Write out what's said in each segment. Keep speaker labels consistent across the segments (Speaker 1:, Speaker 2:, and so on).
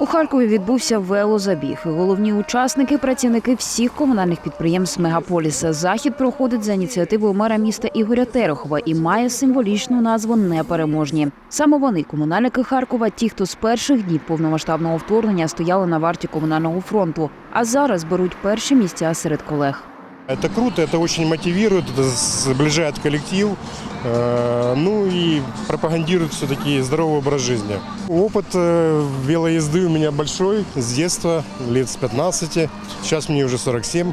Speaker 1: У Харкові відбувся велозабіг. Головні учасники працівники всіх комунальних підприємств мегаполіса. Захід проходить за ініціативою мера міста Ігоря Терехова і має символічну назву Непереможні. Саме вони, комунальники Харкова, ті, хто з перших днів повномасштабного вторгнення стояли на варті комунального фронту, а зараз беруть перші місця серед колег.
Speaker 2: Это круто, это очень мотивирует, это сближает коллектив, э, ну и пропагандирует все-таки здоровый образ жизни. Опыт э, велоезды у меня большой, с детства, лет с 15, сейчас мне уже 47,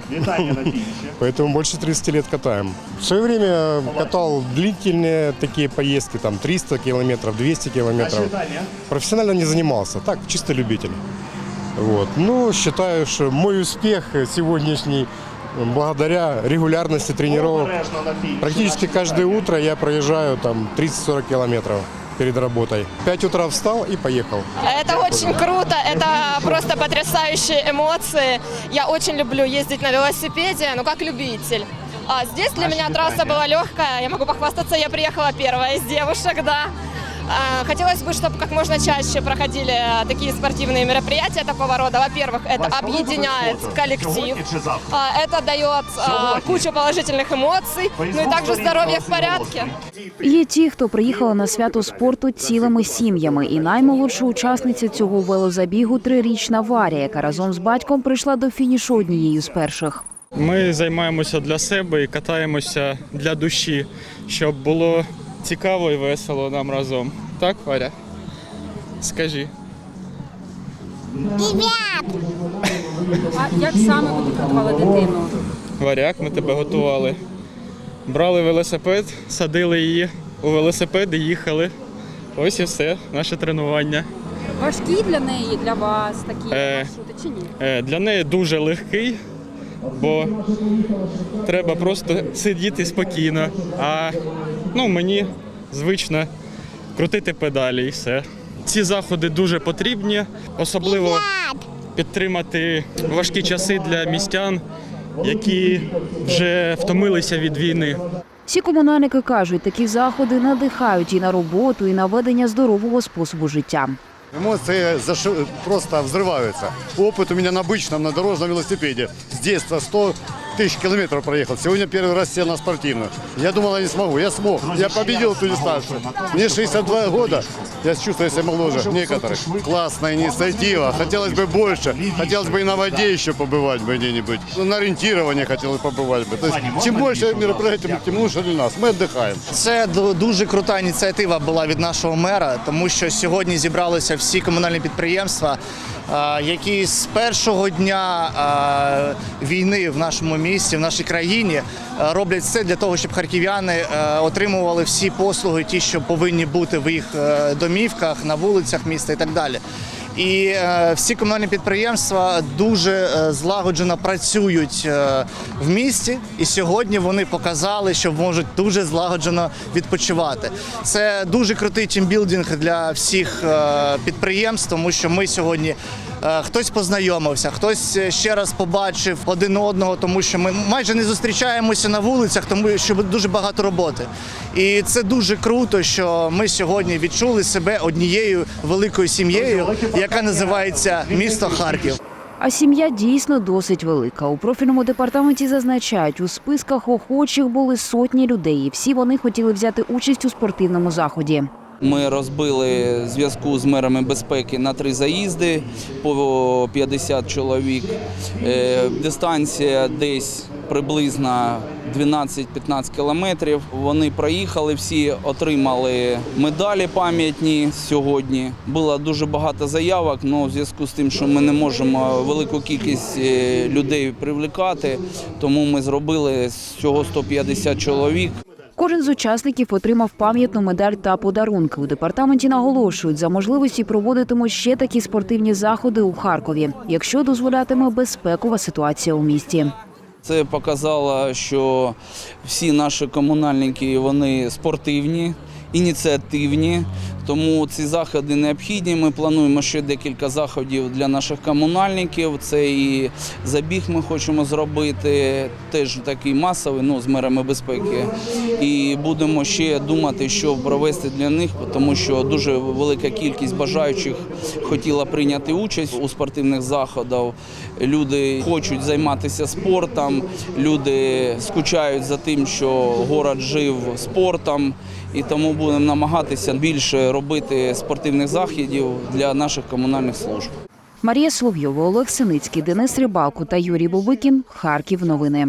Speaker 2: поэтому больше 30 лет катаем. В свое время катал длительные такие поездки, там 300 километров, 200 километров. Профессионально не занимался, так, чисто любитель. Вот. Ну, считаю, что мой успех сегодняшний благодаря регулярности тренировок. Практически каждое утро я проезжаю там 30-40 километров перед работой. В 5 утра встал и поехал.
Speaker 3: Это очень круто, это просто потрясающие эмоции. Я очень люблю ездить на велосипеде, ну как любитель. А здесь для меня трасса была легкая, я могу похвастаться, я приехала первая из девушек, да. А, Хотелось бы, чтобы как можно чаще проходили такие спортивные мероприятия такого рода. Во-первых, это объединяет коллектив, А, это дает а, кучу положительных эмоций, ну и также здоровье в порядке.
Speaker 1: Є ті, хто приїхали на свято спорту цілими сім'ями, і наймолодша учасниця цього велозабігу трирічна Варя, яка разом з батьком прийшла до фінішу однією з перших.
Speaker 4: Ми займаємося для себе і катаємося для душі, щоб було цікаво і весело нам разом. Так, Варя? Скажи.
Speaker 5: А як саме ви підготували дитину?
Speaker 4: Варяк, ми тебе готували. Брали велосипед, садили її у велосипед і їхали. Ось і все, наше тренування.
Speaker 5: Важкі для неї, для вас такі
Speaker 4: Е.
Speaker 5: маршрути чи ні?
Speaker 4: Е, Для неї дуже легкий, бо треба просто сидіти спокійно. А ну, мені звично крутити педалі і все. Ці заходи дуже потрібні, особливо підтримати важкі часи для містян, які вже втомилися від війни.
Speaker 1: Всі комунальники кажуть, такі заходи надихають і на роботу, і на ведення здорового способу життя.
Speaker 6: Эмоции заши- просто взрываются. Опыт у меня на обычном, на дорожном велосипеде. С детства 100 тысяч километров проехал. Сегодня первый раз сел на спортивную. Я думал, я не смогу. Я смог. Я победил эту дистанцию. Мне 62 года. Я чувствую себя моложе некоторых. Классная инициатива. Хотелось бы больше. Хотелось бы и на воде еще побывать бы где-нибудь. Ну, На ориентировании хотелось побывать бы. То есть, чем больше мероприятий, тем лучше для нас. Мы отдыхаем.
Speaker 7: Це ду- дуже крута ініціатива була від нашого мера, тому що сьогодні зібралися всі комунальні підприємства, а, які з першого дня війни в нашому місті, в нашій країні роблять все для того, щоб харків'яни отримували всі послуги, ті, що повинні бути в їх е, домівках, на вулицях міста і так далі. І е, всі комунальні підприємства дуже е, злагоджено працюють е, в місті, і сьогодні вони показали, що можуть дуже злагоджено відпочивати. Це дуже крутий тімбілдинг для всіх підприємств, тому що ми сьогодні. Е, Хтось познайомився, хтось е, ще раз побачив один одного, тому що ми майже не зустрічаємося на вулицях, тому що дуже багато роботи. І це дуже круто, що ми сьогодні відчули себе однією великою сім'єю, яка називається місто Харків.
Speaker 1: А сім'я дійсно досить велика. У профільному департаменті зазначають, у списках охочих були сотні людей, і всі вони хотіли взяти участь у спортивному заході.
Speaker 8: Ми розбили зв'язку з мерами безпеки на три заїзди по 50 чоловік. Е, Дистанція десь приблизно 12-15 кілометрів. Вони проїхали, всі отримали медалі пам'ятні сьогодні. Було дуже багато заявок, але в зв'язку з тим, що ми не можемо велику кількість е, людей привлекати, тому ми зробили всього 150 чоловік.
Speaker 1: Кожен з учасників отримав пам'ятну медаль та подарунки. У департаменті наголошують, за можливості проводитимуть ще такі спортивні заходи у Харкові, якщо дозволятиме безпекова ситуація у місті.
Speaker 8: Це показало, що всі наші комунальники вони спортивні ініціативні, тому ці заходи необхідні. Ми плануємо ще декілька заходів для наших комунальників. Це і забіг ми хочемо зробити, теж такий масовий, ну з мерами безпеки. І будемо ще думати, що провести для них, тому що дуже велика кількість бажаючих хотіла прийняти участь у спортивних заходах. Люди хочуть займатися спортом, люди скучають за тим, що город жив спортом, і тому будемо намагатися більше робити спортивних заходів для наших комунальних служб.
Speaker 1: Марія Соловйова, Олег Синицький, Денис Рибалко та Юрій Бубикін. Харків. Новини.